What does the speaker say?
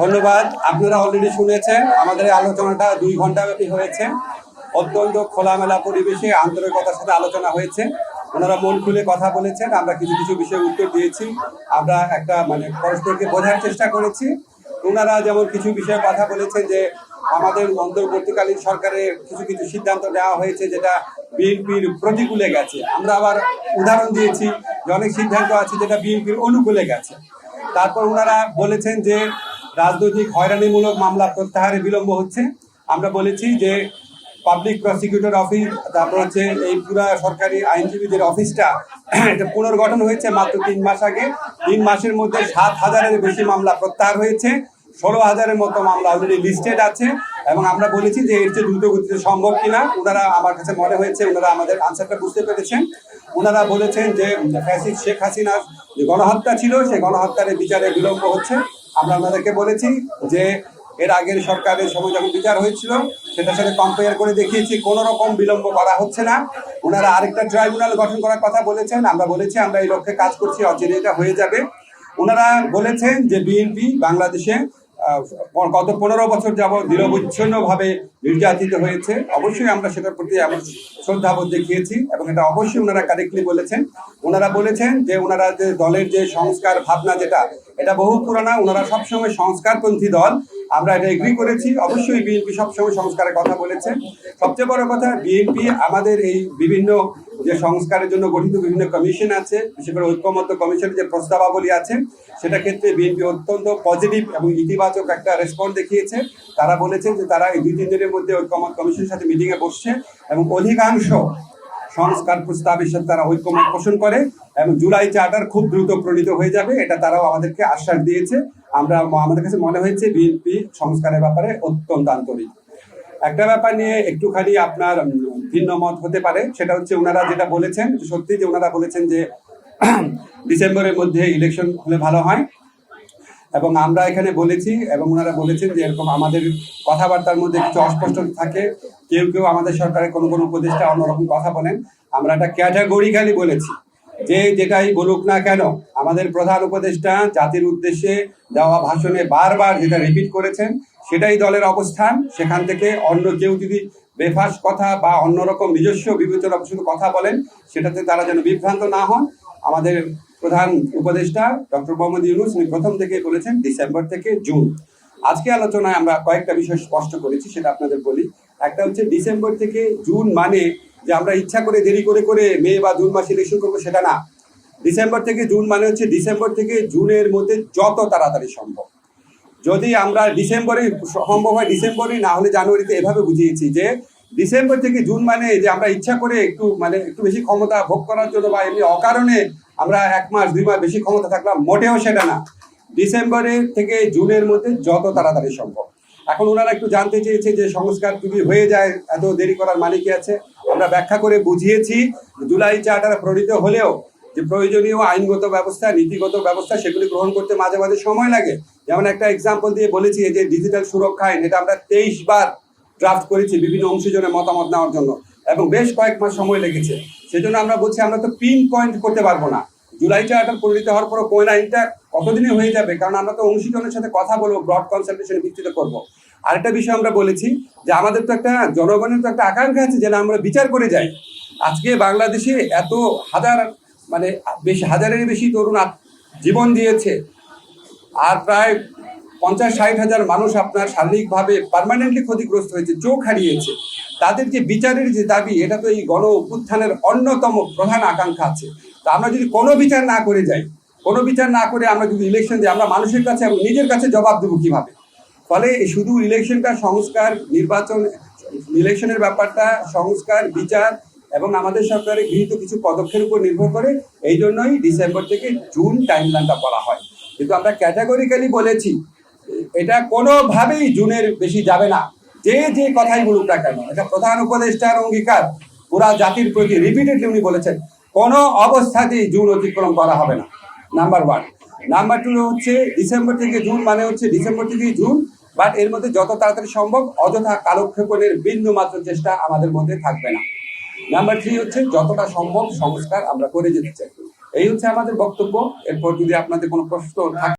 ধন্যবাদ। আপনারা অলরেডি শুনেছেন, আমাদের আলোচনাটা দুই ঘণ্টা ব্যাপী হয়েছে। অত্যন্ত খোলামেলা পরিবেশে আন্তরিকতার সাথে আলোচনা হয়েছে। ওনারা মন খুলে কথা বলেছেন, আমরা কিছু কিছু বিষয়ে উত্তর দিয়েছি। আমরা একটা মানে পরস্পরকে বোঝার চেষ্টা করেছি। ওনারা যেমন কিছু বিষয়ে কথা বলেছেন যে, আমাদের অন্তর্বর্তীকালীন সরকারের কিছু কিছু সিদ্ধান্ত নেওয়া হয়েছে যেটা বিএনপির প্রতিকূলে গেছে। আমরা আবার উদাহরণ দিয়েছি যে, অনেক সিদ্ধান্ত আছে যেটা বিএনপির অনুকূলে গেছে। তারপর ওনারা বলেছেন যে রাজনৈতিক হয়রানিমূলক মামলা প্রত্যাহারে বিলম্ব হচ্ছে। আমরা বলেছি যে পাবলিক প্রসিকিউটর অফিস তারপর হচ্ছে এই পুরা সরকারি আইনজীবীদের অফিসটা এটা পুনর্গঠন হয়েছে মাত্র তিন মাস আগে। তিন মাসের মধ্যে সাত হাজারের বেশি মামলা প্রত্যাহার হয়েছে। ষোলো হাজারের মতো মামলা অলরেডি লিস্টেড আছে এবং আমরা বলেছি যে এর চেয়ে দ্রুত গতিতে সম্ভব কিনা, ওনারা আমার কাছে মনে হয়েছে, ওনারা আমাদের আনসারটা বুঝতে পেরেছেন। ওনারা বলেছেন যে ফ্যাসিড শেখ হাসিনার যে গণহত্যা ছিল, সেই গণহত্যার বিচারে বিলম্ব হচ্ছে। আমরা ওনাদেরকে বলেছি যে এর আগের সরকারের সময় যখন বিচার হয়েছিল, সেটার সাথে কম্পেয়ার করে দেখিয়েছি, কোন রকম বিলম্ব করা হচ্ছে না। ওনারা আরেকটা ট্রাইব্যুনাল গঠন করার কথা বলেছেন, আমরা বলেছি, আমরা এই লক্ষ্যে কাজ করছি অচিরে এটা হয়ে যাবে। ওনারা বলেছেন যে বিএনপি বাংলাদেশে গত পনেরো বছর যাব নিরবচ্ছিন্ন ভাবে নির্যাতিত হয়েছে। অবশ্যই আমরা সেটার প্রতি শ্রদ্ধাবোধ দেখিয়েছি এবং এটা অবশ্যই ওনারা কারেক্টলি বলেছেন। ওনারা বলেছেন যে ওনারা যে দলের যে সংস্কার ভাবনা যেটা, এটা বহু পুরানা। ওনারা সবসময় সংস্কারপন্থী দল। আমরা এটা এগ্রি করেছি। অবশ্যই বিএনপি সবসময় সংস্কারের কথা বলেছেন সবচেয়ে বড় কথা, বিএনপি আমাদের এই বিভিন্ন যে সংস্কারের জন্য গঠিত বিভিন্ন কমিশন আছে, বিশেষ করে ঐক্যমত্য কমিশনের যে প্রস্তাবাবলী আছে, সেটা ক্ষেত্রে বিএনপি অত্যন্ত পজিটিভ এবং ইতিবাচক একটা রেসপন্স দেখিয়েছে। তারা বলেছেন যে তারা এই দুই, তিন দিনের মধ্যে ঐক্যমত কমিশনের সাথে মিটিংয়ে বসছে এবং অধিকাংশ সংস্কার প্রস্তাবের সাথে তারা ঐক্যমত পোষণ করে এবং জুলাই চার্টার খুব দ্রুত প্রণীত হয়ে যাবে, এটা তারাও আমাদেরকে আশ্বাস দিয়েছে। আমরা, আমাদের কাছে মনে হয়েছে বিএনপি সংস্কারের ব্যাপারে অত্যন্ত আন্তরিক। একটা ব্যাপার নিয়ে একটুখানি আপনার ভিন্ন মত হতে পারে, সেটা হচ্ছে ওনারা যেটা বলেছেন, সত্যি যে ওনারা বলেছেন যে ডিসেম্বরের মধ্যে ইলেকশন হলে ভালো হয়। এবং আমরা এখানে বলেছি, এবং ওনারা বলেছেন যে এরকম আমাদের কথাবার্তার মধ্যে কিছু অস্পষ্ট থাকে, কেউ কেউ আমাদের সরকারের কোনো কোনো উপদেষ্টা অন্যরকম কথা বলেন, আমরা একটা ক্যাটাগরিক্যালি বলেছি। যে যেটাই বলুক না কেন, আমাদের প্রধান উপদেষ্টা জাতির উদ্দেশ্যে দেওয়া ভাষণে বারবার যেটা রিপিট করেছেন, সেটাই দলের অবস্থান, সেখান থেকে অন্য কেউ যদি বেফাস কথা বা অন্যরকম নিজস্ব বিবেচনা শুধু কথা বলেন, সেটাতে তারা যেন বিভ্রান্ত না হন। আমাদের প্রধান উপদেষ্টা ডক্টর মোহাম্মদ ইউনুস, উনি প্রথম থেকে বলেছেন ডিসেম্বর থেকে জুন। আজকে আলোচনায় আমরা কয়েকটা বিষয় স্পষ্ট করেছি, সেটা আপনাদের বলি। একটা হচ্ছে ডিসেম্বর থেকে জুন মানে যে আমরা ইচ্ছা করে দেরি করে করে মে বা জুন মাসে ইলেকশন করব, সেটা না। ডিসেম্বর থেকে জুন মানে হচ্ছে ডিসেম্বর থেকে জুনের মধ্যে যত তাড়াতাড়ি সম্ভব। যদি আমরা ডিসেম্বরে সম্ভব হয় ডিসেম্বরে, না হলে জানুয়ারিতে এভাবে বুঝিয়েছি যে ডিসেম্বর থেকে জুন মানে যে আমরা ইচ্ছা করে একটু মানে একটু বেশি ক্ষমতা ভোগ করার জন্য বা এমনি অকারণে আমরা এক মাস, দুই মাস বেশি ক্ষমতা থাকলাম, মোটেও সেটা না। ডিসেম্বরে থেকে জুনের মধ্যে যত তাড়াতাড়ি সম্ভব। এখন ওনারা একটু জানতে চেয়েছে যে সংস্কার যদি হয়ে যায়, এত দেরি করার মানে কি আছে? আমরা ব্যাখ্যা করে বুঝিয়েছি, জুলাই চার্টার প্রণীত হলেও যে প্রয়োজনীয় আইনগত ব্যবস্থা, নীতিগত ব্যবস্থা সেগুলি গ্রহণ করতে মাঝে মাঝে সময় লাগে। যেমন একটা এক্সাম্পল দিয়ে বলেছি যে ডিজিটাল সুরক্ষা আইন, এটা আমরা তেইশ বার ড্রাফট করেছি বিভিন্ন অংশীজনের মতামত নেওয়ার জন্য, এবং বেশ কয়েক মাস সময় লেগেছে। সেজন্য আমরা বলছি, আমরা তো পিন পয়েন্ট করতে পারব না। জুলাই চার্টার পরিণত হওয়ার পর কোন আইনটা কতদিনে হয়ে যাবে, কারণ আমরা তো অংশীজনের সাথে কথা বলব ব্রড কনসালটেশনের ভিত্তিতে করব। আরেকটা বিষয় আমরা বলেছি যে, আমাদের তো একটা, জনগণের তো একটা আকাঙ্ক্ষা আছে যেন আমরা বিচার করে যাই। আজকে বাংলাদেশে এত হাজার মানে বেশি হাজারের বেশি তরুণ জীবন দিয়েছে। আর প্রায় পঞ্চাশ ষাট হাজার মানুষ আপনার শারীরিকভাবে পার্মানেন্টলি ক্ষতিগ্রস্ত হয়েছে, চোখ হারিয়েছে। তাদের যে বিচারের যে দাবি, এটা তো এই গণ উত্থানের অন্যতম প্রধান আকাঙ্ক্ষা আছে। তা আমরা যদি কোনো বিচার না করে যাই, কোনো বিচার না করে আমরা যদি ইলেকশন দিই, আমরা মানুষের কাছে এবং নিজের কাছে জবাব দেবো কীভাবে? ফলে শুধু ইলেকশনটা সংস্কার, নির্বাচন ইলেকশনের ব্যাপারটা, সংস্কার, বিচার এবং আমাদের সরকারের গৃহীত কিছু পদক্ষেপের উপর নির্ভর করে এই জন্যই ডিসেম্বর থেকে জুন টাইমলাইনটা বলা হয়। কিন্তু আমরা ক্যাটাগরিক্যালি বলেছি, এটা কোনোভাবেই জুনের বেশি যাবে না। যে যে কথাই বলুক না কেন, এটা প্রধান উপদেষ্টার অঙ্গীকার, পুরা জাতির প্রতি রিপিটেডলি উনি বলেছেন, কোনো অবস্থাতেই জুন অতিক্রম করা হবে না। নাম্বার ওয়ান নাম্বার টু হচ্ছে ডিসেম্বর থেকে জুন মানে হচ্ছে ডিসেম্বর থেকে জুন বাট এর মধ্যে যত তাড়াতাড়ি সম্ভব অযথা কালক্ষেপণের বিন্দু মাত্র চেষ্টা আমাদের মধ্যে থাকবে না। নাম্বার থ্রি হচ্ছে যতটা সম্ভব সংস্কার আমরা করে যেতে চাই। এই হচ্ছে আমাদের বক্তব্য। এরপর যদি আপনাদের কোনো প্রশ্ন থাকে